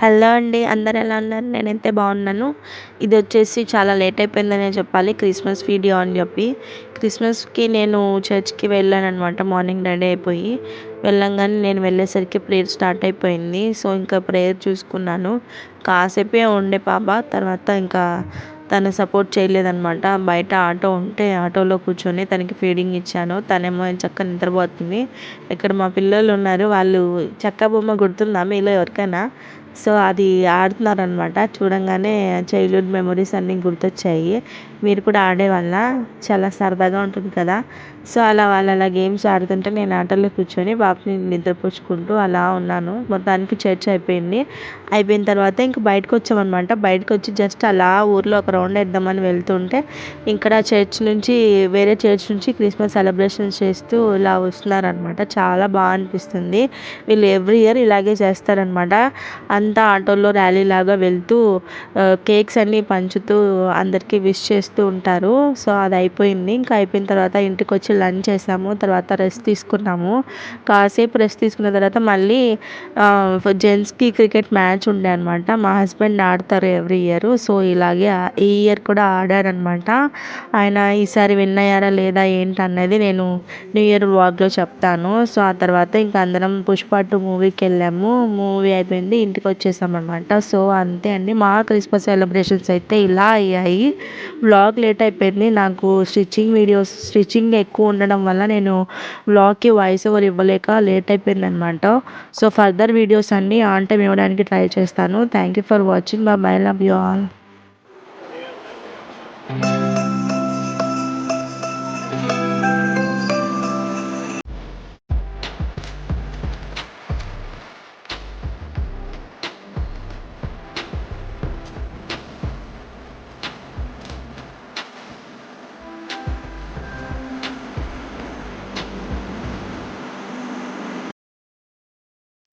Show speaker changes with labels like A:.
A: Hello అండి అందరు ఎలా ఉన్నారు? నేనైతే బాగున్నాను. ఇది వచ్చేసి చాలా లేట్ అయిపోయిందనే చెప్పాలి క్రిస్మస్ వీడియో అని చెప్పి. క్రిస్మస్కి నేను చర్చ్కి వెళ్ళాను అనమాట మార్నింగ్ రెడీ అయిపోయి. వెళ్ళంగానే నేను వెళ్ళేసరికి ప్రేయర్ స్టార్ట్ అయిపోయింది సో ఇంకా ప్రేయర్ చూసుకున్నాను. కాసేపే ఉండే పాప తర్వాత ఇంకా తను సపోర్ట్ చేయలేదనమాట బయట ఆటో ఉంటే ఆటోలో కూర్చొని తనకి ఫీడింగ్ ఇచ్చాను. తనేమో చక్కగా నిద్రపోతుంది. ఇక్కడ మా పిల్లలు ఉన్నారు వాళ్ళు చెక్క బొమ్మ గుర్తుందా మీలో ఎవరికైనా? సో అది ఆడుతున్నారనమాట చూడంగానే చైల్డ్హుడ్ మెమరీస్ అన్నీ గుర్తొచ్చాయి. మీరు కూడా ఆడేవాళ్ళ చాలా సరదాగా ఉంటుంది కదా. సో అలా వాళ్ళు అలా గేమ్స్ ఆడుతుంటే నేను ఆటల్లో కూర్చొని బాబుని నిద్రపుచ్చుకుంటూ అలా ఉన్నాను. మొత్తానికి చర్చ్ అయిపోయింది. అయిపోయిన తర్వాత ఇంక బయటకు వచ్చామన్నమాట. బయటకు వచ్చి జస్ట్ అలా ఊర్లో ఒక రౌండ్ వేద్దామని వెళ్తుంటే ఇక్కడ చర్చ్ నుంచి వేరే చర్చ్ నుంచి క్రిస్మస్ సెలబ్రేషన్స్ చేస్తూ ఇలా వస్తున్నారనమాట చాలా బాగా అనిపిస్తుంది. వీళ్ళు ఎవ్రీ ఇయర్ ఇలాగే చేస్తారనమాట అంతా ఆటోలో ర్యాలీ లాగా వెళ్తూ కేక్స్ అన్నీ పంచుతూ అందరికీ విష్ చేస్తూ ఉంటారు. సో అది అయిపోయింది. ఇంకా అయిపోయిన తర్వాత ఇంటికి వచ్చి లంచ్ చేసాము. తర్వాత రెస్ట్ తీసుకున్నాము. కాసేపు రెస్ట్ తీసుకున్న తర్వాత మళ్ళీ జెంట్స్కి క్రికెట్ మ్యాచ్ ఉండే అనమాట మా హస్బెండ్ ఆడతారు ఎవ్రీ ఇయర్. సో ఇలాగే ఈ ఇయర్ కూడా ఆడారనమాట ఆయన ఈసారి విన్ అయ్యారా లేదా ఏంటి అన్నది నేను న్యూ ఇయర్ వ్లాగ్లో చెప్తాను. సో ఆ తర్వాత ఇంకా అందరం పుష్ప టూ మూవీకి వెళ్ళాము. మూవీ అయిపోయింది. ఇంటికి వచ్చేసాం అనమాట సో అంతే అండి. మా క్రిస్మస్ సెలబ్రేషన్స్ అయితే ఇలా అయ్యాయి. వ్లాగ్ లేట్ అయిపోయింది. నాకు స్టిచ్చింగ్ వీడియోస్ స్టిచ్చింగ్ ఎక్కువ ఉండడం వల్ల నేను వ్లాగ్కి వాయిస్ ఓవర్ ఇవ్వలేక లేట్ అయిపోయింది అనమాట సో ఫర్దర్ వీడియోస్ అన్నీ ఆన్ టైం ఇవ్వడానికి ట్రై చేస్తాను. Thank you for watching. Bye bye love you all.